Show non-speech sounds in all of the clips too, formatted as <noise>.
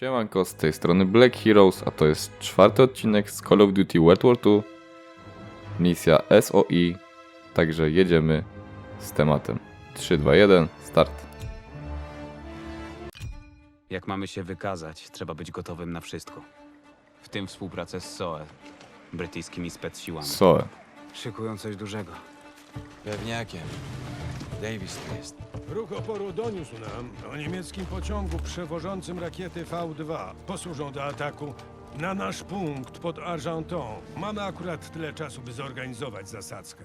Siemanko, z tej strony Black Heroes, a to jest czwarty odcinek z Call of Duty World War II, misja SOI, także jedziemy z tematem. 3, 2, 1, start. Jak mamy się wykazać, trzeba być gotowym na wszystko. W tym współpracę z SOE, brytyjskimi specsiłami. SOE. Szykują coś dużego. Pewniakiem. Davis tu jest. Ruch oporu doniósł nam o niemieckim pociągu przewożącym rakiety V2. Posłużą do ataku na nasz punkt pod Argenton. Mamy akurat tyle czasu, by zorganizować zasadzkę.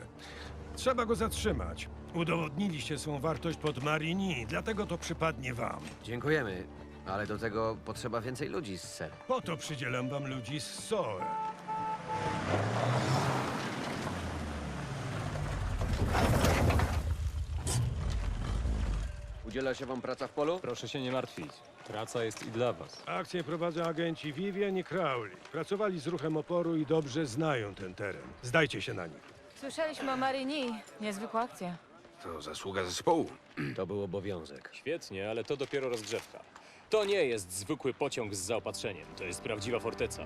Trzeba go zatrzymać. Udowodniliście swą wartość pod Marigny, dlatego to przypadnie wam. Dziękujemy, ale do tego potrzeba więcej ludzi, ser. Po to przydzielam wam ludzi z SOE. Udziela się wam praca w polu? Proszę się nie martwić. Praca jest i dla was. Akcję prowadzą agenci Vivian i Crowley. Pracowali z ruchem oporu i dobrze znają ten teren. Zdajcie się na nich. Słyszeliśmy o Marynii. Niezwykła akcja. To zasługa zespołu. <clears throat> To był obowiązek. Świetnie, ale to dopiero rozgrzewka. To nie jest zwykły pociąg z zaopatrzeniem, to jest prawdziwa forteca.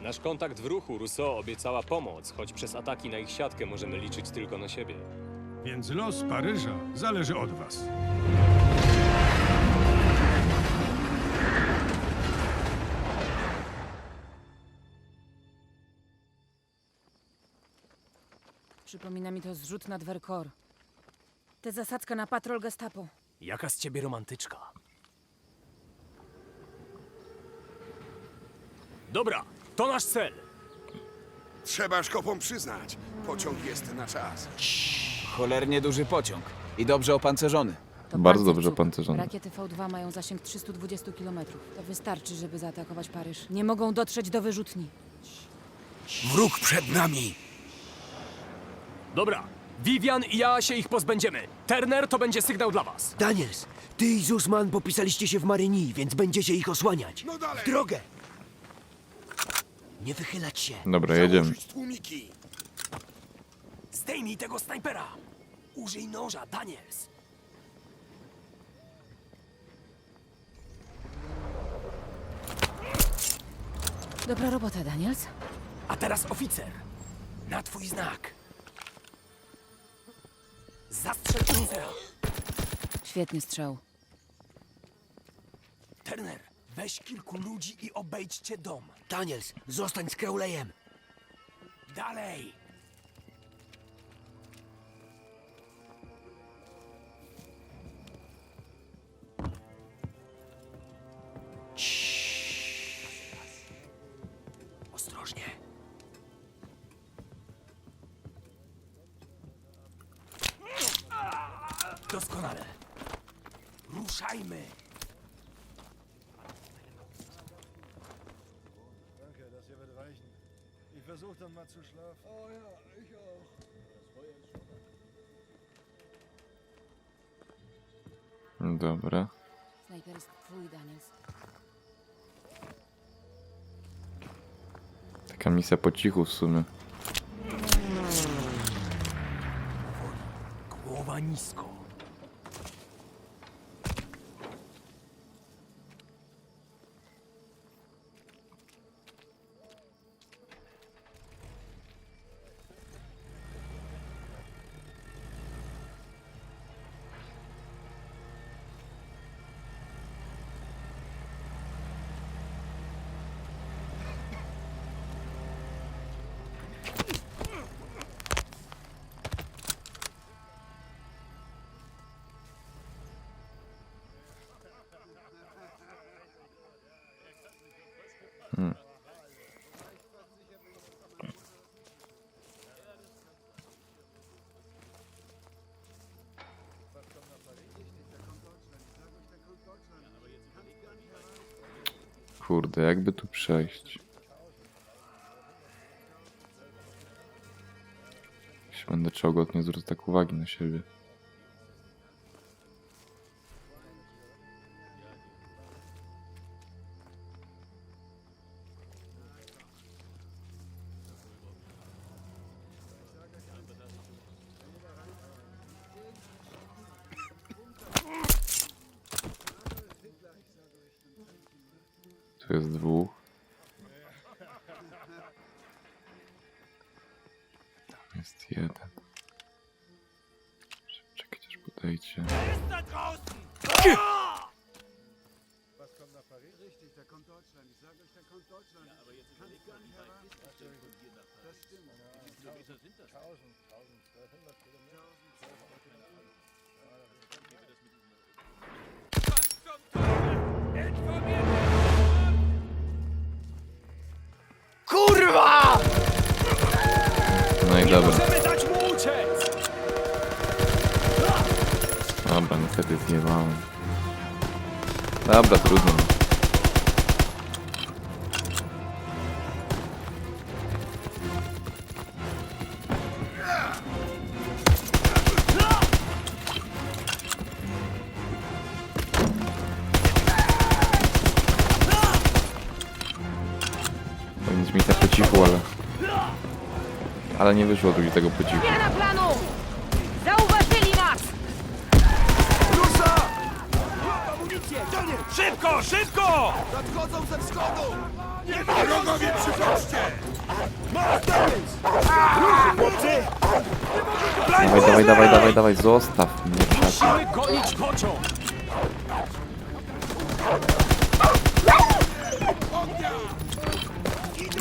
Nasz kontakt w ruchu Rousseau obiecała pomoc, choć przez ataki na ich siatkę możemy liczyć tylko na siebie. Więc los Paryża zależy od was. Przypomina mi to zrzut nad Vercors. Tę zasadzkę na patrol gestapo. Jaka z ciebie romantyczka? Dobra, to nasz cel. Trzeba szkopom przyznać, pociąg jest na czas. Cholernie duży pociąg. I dobrze opancerzony. To Bardzo dobrze cuk. pancerzony. Rakiety V2 mają zasięg 320 km. To wystarczy, żeby zaatakować Paryż. Nie mogą dotrzeć do wyrzutni. Wróg przed nami! Dobra, Vivian i ja się ich pozbędziemy. Turner to będzie sygnał dla was. Daniels, ty i Zusman popisaliście się w Marynii, więc będziecie ich osłaniać. No dalej! W drogę! Nie wychylać się. Dobra, jedziemy. Tłumiki! Zdejmij tego snajpera. Użyj noża, Daniels. Dobra robota, Daniels. A teraz oficer. Na twój znak. Zastrzel Kruzera. Świetny strzał. Turner, weź kilku ludzi i obejdźcie dom. Daniels, zostań z Crowleyem. Dalej. Doskonale. Ruszajmy. Danke, das hier wird reichen. Ich versuche dann mal zu schlafen. Oh ja, ich auch. Dobra. Snajper jest twój, Daniels. Taka misja po cichu w sumie. Głowa nisko. Kurde, jakby tu przejść? Jeśli będę czołgał, to nie zwrócę tak uwagi na siebie. Jest dwóch. Dobra. Dobra, niestety zjebałem. Dobra, trudno. Powinien mieć tak po cichu, ale... Ale nie wyszło drugi tego po cichu. Zmiana planu! Zauważyli nas! Szybko, szybko! Wrogowie przychodźcie! Dawaj, dawaj, dawaj, dawaj, dawaj, zostaw mnie. Musimy gonić pociąg!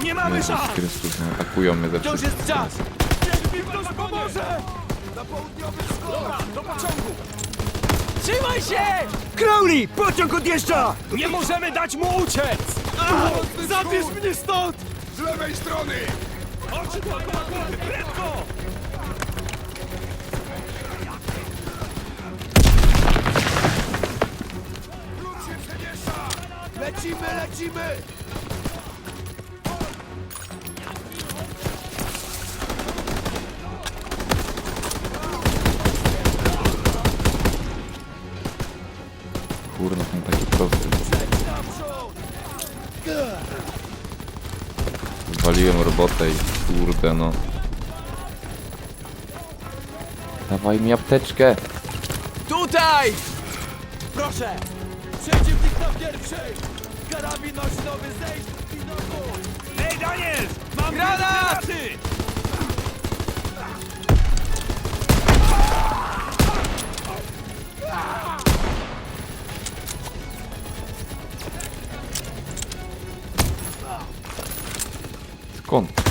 Nie mamy Jezus szans! Chrystus, no, atakują mnie ze To już wszystkich. jest czas! Niech mi ktoś pomoże! Dobra, do pociągu! Trzymaj się! Crowley! Pociąg odjeżdża! Nie możemy dać mu uciec! Zabierz mnie stąd! Z lewej strony! Oczy dookoła głowy, prędko! Lud się przemiesza! Lecimy, lecimy! Kurno, ten taki prosty. Zwaliłem robotę i kurde no. Dawaj mi apteczkę. Tutaj! Proszę! Przeciwnik na pierwszej! Karabin nośnowy zejść z widoku! Ej, Daniel! Mam granaty! Skąd? Pocztę!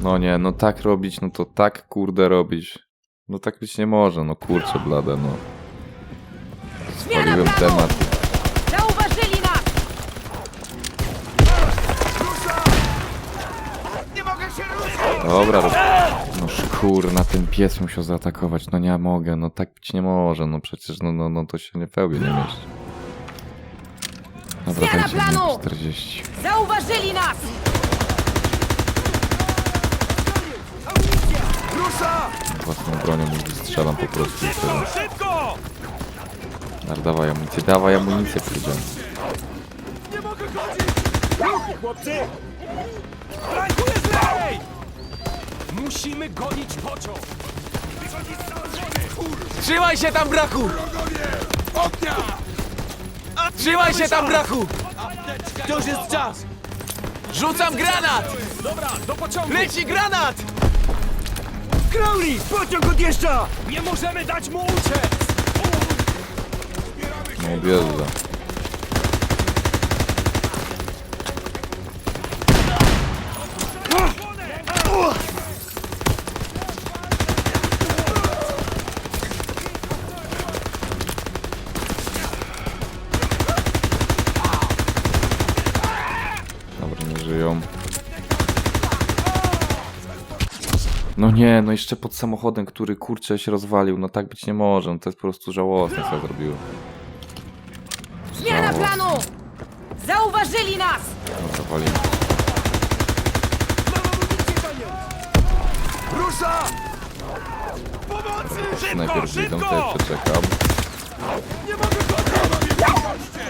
No nie, no tak robić, no to tak kurde robić. No tak być nie może, no kurczę blade, no. Spaliłem temat. Zauważyli nas! Nie mogę się Dobra, rob... no kurna, ten pies musiał zaatakować, no nie mogę, no tak być nie może, no przecież, no, no, no to się nie pełbie nie mieści. Dobra, Zmiana dajcie mi planu! 40. Zauważyli nas! Własną bronią mu wystrzelam po prostu i tyle. Szybko! Ale dawaj amunicję, dawaj amunicję powiedziałem. Nie mogę chodzić! Ruchy, chłopcy! Flankuję z lewej! Musimy gonić pociąg! Trzymaj się tam, brachu! Wrogowie! Ognia! Trzymaj się tam, brachu! To już jest czas! Rzucam granat! Dobra, do pociągu! Leci granat! Crowley! Pociąg odjeżdża! Nie możemy dać mu uciec! No wjeżdża. Dobra, nie żyją. No nie, no jeszcze pod samochodem, który kurczę się rozwalił. No tak być nie może, no to jest po prostu żałosne co ja zrobiłem. Zmiana Żałosne. planu! Zauważyli nas! Dobra, walimy. Rusza! Pomocy! Szybko, Szybko, najpierw wyjdą, szybko! tutaj przeczekam. Nie mogę chodzić! Wrogowie przychodźcie!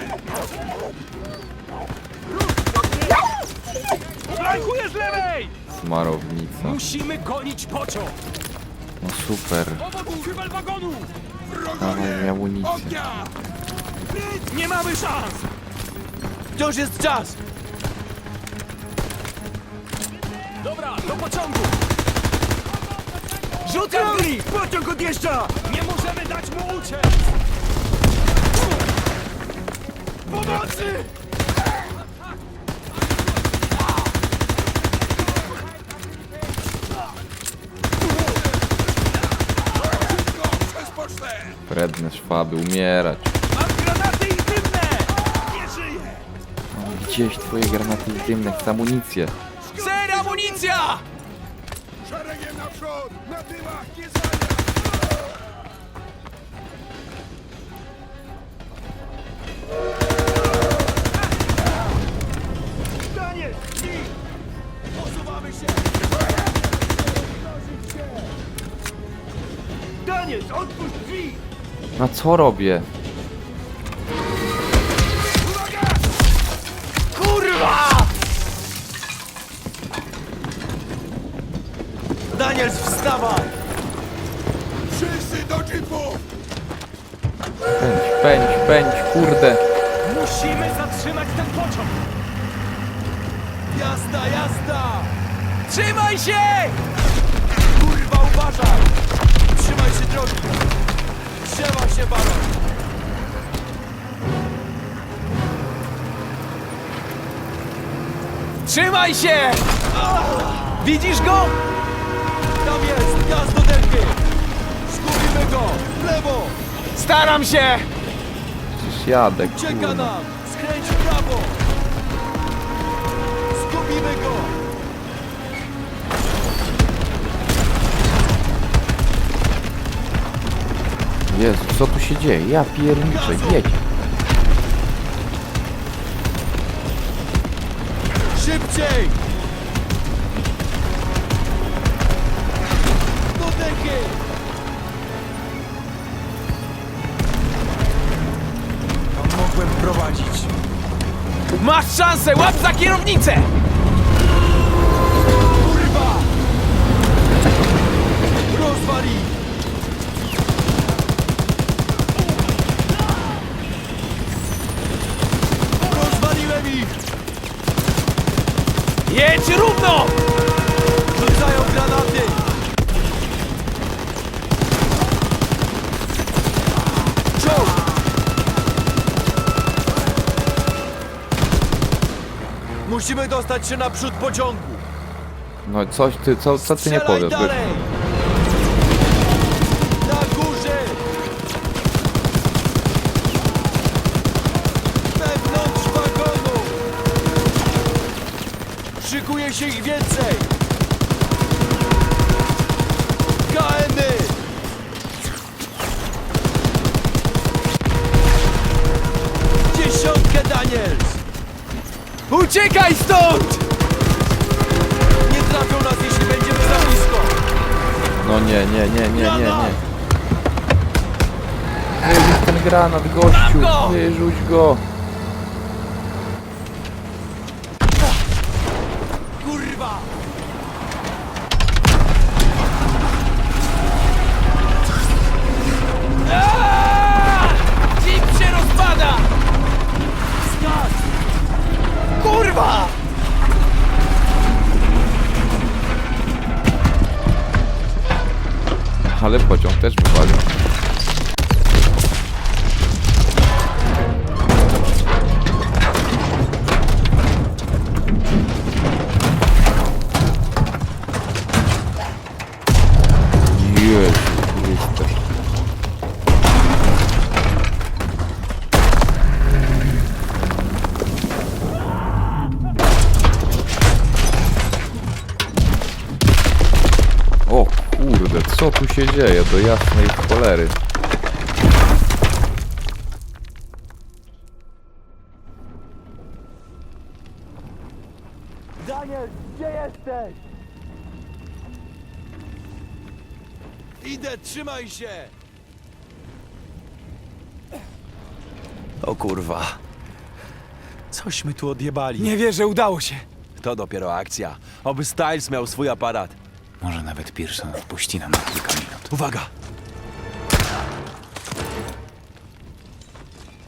Flankuje z lewej! Smarownica. Musimy gonić pociąg! No super. Wagonu! Dawaj mi amunicję. Nie mamy szans! Wciąż jest czas! Dobra, do pociągu! Rzucam gri! Pociąg odjeżdża! Nie możemy dać mu uciec! Pomocy! Przez pocztę! Wredne szwaby, umierać. Mam granaty i dymne! Nie żyję! Gdzieś twoje granaty dymne, chcę amunicję. Ser, amunicja! Szeregiem naprzód! Na tyłach! Nie zwalniać! Daniel! Posuwamy się! Daniel, otwórz drzwi! No co robię? Kurwa! Daniel, wstawaj! Wszyscy do jeepów! Pędź, pędź, pędź, kurde. Musimy zatrzymać ten pociąg! Jazda, jazda! Trzymaj się! Kurwa, uważaj! Trzymaj się drogi! Trzymaj się, baron! Trzymaj się! Widzisz go? Tam jest, gaz do derki! Zgubimy go! W lewo! Staram się! Przecież jadę, Czeka kurde. nam! Skręć w prawo! Zgubimy go! Jezu, co tu się dzieje? Ja pierniczę, jedź. Szybciej! Do mogłem prowadzić. Masz szansę! Łap za kierownicę! Dostać się naprzód pociągu! No coś ty, co, co ty nie Strzelaj powiesz, dalej! Na górze! Wewnątrz wagonu! Szykuje się ich więcej! Nie, nie, nie, nie. Wyrzuć ten granat, gościu. go! Wyrzuć go. Kurwa! Ale pociąg też wywalił. Się dzieje do jasnej cholery? Daniel, gdzie jesteś? Idę, trzymaj się! O kurwa. Cośmy tu odjebali. Nie wierzę, udało się. to dopiero akcja. Oby Styles miał swój aparat. Może nawet Pearson wpuści nam na kilka minut. Uwaga!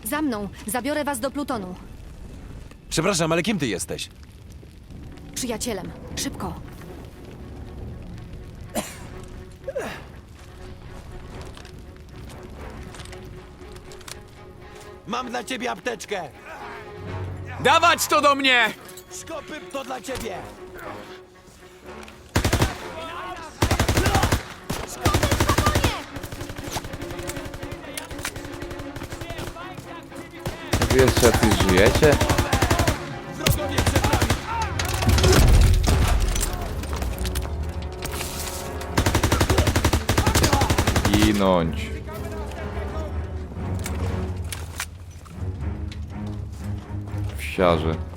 Za mną! Zabiorę was do Plutonu. Przepraszam, ale kim ty jesteś? Przyjacielem. Szybko. Mam dla ciebie apteczkę! Dawać to do mnie! Szkopy to dla ciebie! Jacyś żyjecie? Ginąć. Wsiarze.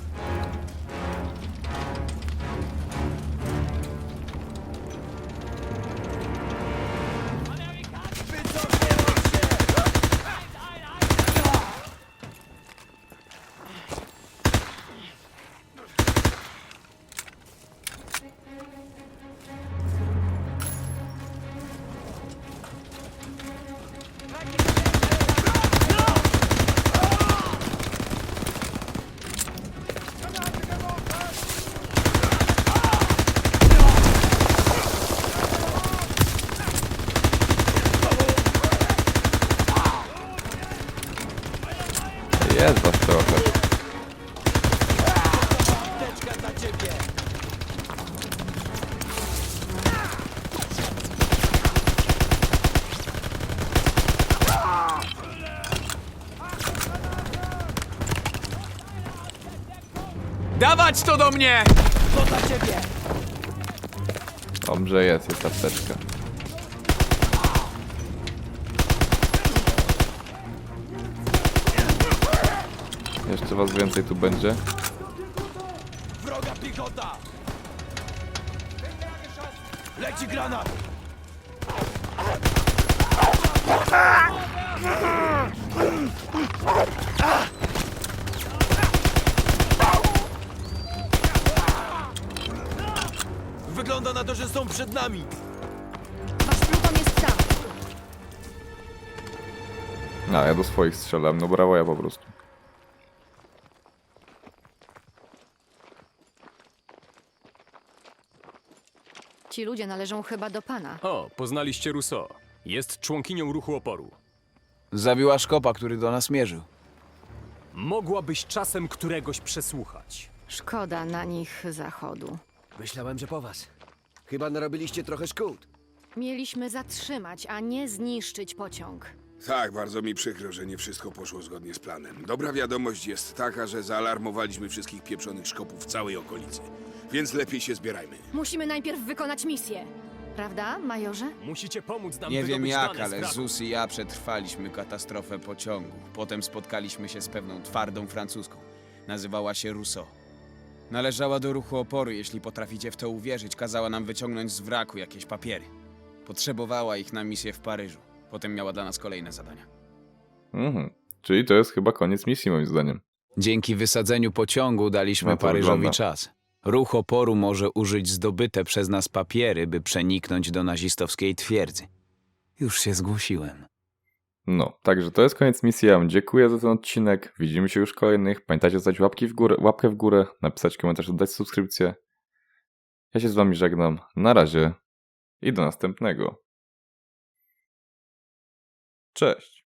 Dawać to do mnie! To dla ciebie! Dobrze jest, jest apteczka. Jeszcze was więcej tu będzie. Wroga piechota! Leci granat! Wygląda na to, że są przed nami! Wasz Pluton jest tam. A, ja do swoich strzelam, no brawo ja po prostu. Ci ludzie należą chyba do pana. O, poznaliście Rousseau. Jest członkinią ruchu oporu. Zabiła szkopa, który do nas mierzył. Mogłabyś czasem któregoś przesłuchać. Szkoda na nich zachodu. Myślałem, że po was. Chyba narobiliście trochę szkód. Mieliśmy zatrzymać, a nie zniszczyć pociąg. Tak, bardzo mi przykro, że nie wszystko poszło zgodnie z planem. Dobra wiadomość jest taka, że zaalarmowaliśmy wszystkich pieprzonych szkopów w całej okolicy. Więc lepiej się zbierajmy. Musimy najpierw wykonać misję. Prawda, majorze? Musicie pomóc nam Nie wiem wydobyć jak, dane z ale. Zus i ja przetrwaliśmy katastrofę pociągu. Potem spotkaliśmy się z pewną twardą francuską. Nazywała się Rousseau. Należała do ruchu oporu, jeśli potraficie w to uwierzyć. Kazała nam wyciągnąć z wraku jakieś papiery. Potrzebowała ich na misję w Paryżu. Potem miała dla nas kolejne zadania. Mhm. Czyli to jest chyba koniec misji moim zdaniem. Dzięki wysadzeniu pociągu daliśmy No to Paryżowi wygląda. czas. Ruch oporu może użyć zdobyte przez nas papiery, by przeniknąć do nazistowskiej twierdzy. Już się zgłosiłem. No, także to jest koniec misji. Ja wam dziękuję za ten odcinek. Widzimy się już kolejnych. Pamiętajcie dać łapki w górę, łapkę w górę, napisać komentarz, dać subskrypcję. Ja się z wami żegnam. Na razie i do następnego. Cześć.